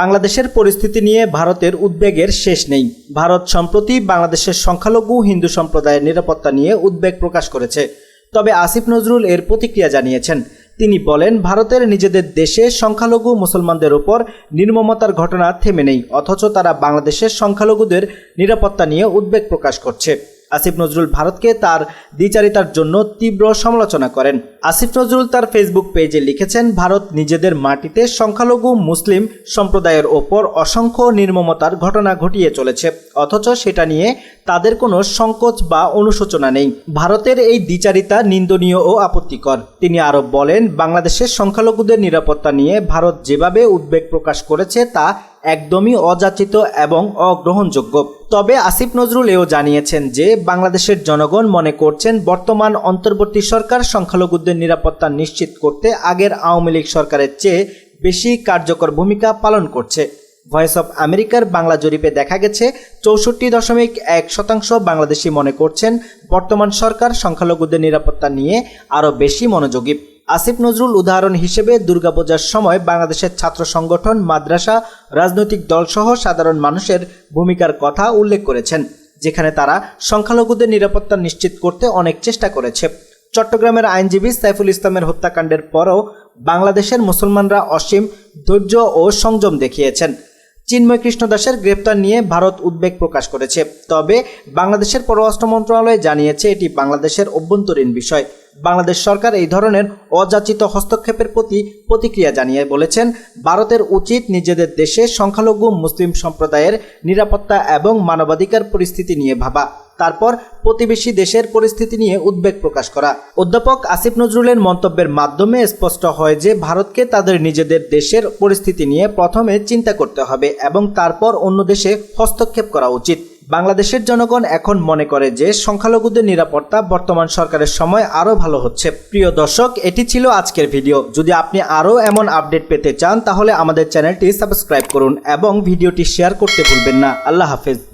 বাংলাদেশের পরিস্থিতি নিয়ে ভারতের উদ্বেগের শেষ নেই। ভারত সম্প্রতি বাংলাদেশের সংখ্যালঘু হিন্দু সম্প্রদায়ের নিরাপত্তা নিয়ে উদ্বেগ প্রকাশ করেছে। তবে আসিফ নজরুল এর প্রতিক্রিয়া জানিয়েছেন, তিনি বলেন, ভারতের নিজেদের দেশে সংখ্যালঘু মুসলমানদের ওপর নির্মমতার ঘটনা থেমে নেই, অথচ তারা বাংলাদেশের সংখ্যালঘুদের নিরাপত্তা নিয়ে উদ্বেগ প্রকাশ করছে। আসিফ নজরুল ভারতকে তার দ্বিচারিতার জন্য তীব্র সমালোচনা করেন। আসিফ নজরুল তার ফেসবুক পেজে লিখেছেন, ভারত নিজেদের মাটিতে সংখ্যালঘু মুসলিম সম্প্রদায়ের ওপর অসংখ্য নির্মমতার ঘটনা ঘটিয়ে চলেছে। অথচ সেটা নিয়ে তাদের কোনো সংকোচ বা অনুশোচনা নেই। ভারতের এই দ্বিচারিতা নিন্দনীয় ও আপত্তিকর। তিনি আরও বলেন, বাংলাদেশের সংখ্যালঘুদের নিরাপত্তা নিয়ে ভারত যেভাবে উদ্বেগ প্রকাশ করেছে, তা একদমই অযাচিত এবং অগ্রহণযোগ্য। তবে আসিফ নজরুল এও জানিয়েছেন যে, বাংলাদেশের জনগণ মনে করছেন বর্তমান অন্তর্বর্তী সরকার সংখ্যালঘুদের নিরাপত্তা নিশ্চিত করতে আগের আওয়ামী লীগ সরকারের চেয়ে বেশি কার্যকর ভূমিকা পালন করছে। ভয়েস অব আমেরিকার বাংলা জরিপে দেখা গেছে, চৌষট্টি দশমিক এক শতাংশ বাংলাদেশি মনে করছেন বর্তমান সরকার সংখ্যালঘুদের নিরাপত্তা নিয়ে আরও বেশি মনোযোগী। আসিফ নজরুল উদাহরণ হিসেবে দুর্গাপূজার সময় বাংলাদেশের ছাত্র সংগঠন, মাদ্রাসা, রাজনৈতিক দলসহ সাধারণ মানুষের ভূমিকার কথা উল্লেখ করেছেন, যেখানে তারা সংখ্যালঘুদের নিরাপত্তা নিশ্চিত করতে অনেক চেষ্টা করেছে। চট্টগ্রামের আইনজীবী সাইফুল ইসলামের হত্যাকাণ্ডের পরও বাংলাদেশের মুসলমানরা অসীম ধৈর্য ও সংযম দেখিয়েছেন। চিন্ময় কৃষ্ণ দাসের গ্রেপ্তার নিয়ে ভারত উদ্বেগ প্রকাশ করেছে। তবে বাংলাদেশের পররাষ্ট্র মন্ত্রণালয় জানিয়েছে, এটি বাংলাদেশের অভ্যন্তরীণ বিষয়। বাংলাদেশ সরকার এই ধরনের অযাচিত হস্তক্ষেপের প্রতি প্রতিক্রিয়া জানিয়ে বলেছেন, ভারতের উচিত নিজেদের দেশে সংখ্যালঘু মুসলিম সম্প্রদায়ের নিরাপত্তা এবং মানবাধিকার পরিস্থিতি নিয়ে ভাবা। তারপর প্রতিবেশী দেশের পরিস্থিতি নিয়ে উদ্বেগ প্রকাশ করা। অধ্যাপক আসিফ নজরুলের মন্তব্যের মাধ্যমে স্পষ্ট হয় যে, ভারতকে তাদের নিজেদের দেশের পরিস্থিতি নিয়ে প্রথমে চিন্তা করতে হবে এবং তারপর অন্য দেশে হস্তক্ষেপ করা উচিত। বাংলাদেশের জনগণ এখন মনে করে যে, সংখ্যালঘুদের নিরাপত্তা বর্তমান সরকারের সময় আরও ভালো হচ্ছে। প্রিয় দর্শক, এটি ছিল আজকের ভিডিও। যদি আপনি আরও এমন আপডেট পেতে চান, তাহলে আমাদের চ্যানেলটি সাবস্ক্রাইব করুন এবং ভিডিওটি শেয়ার করতে ভুলবেন না। আল্লাহ হাফেজ।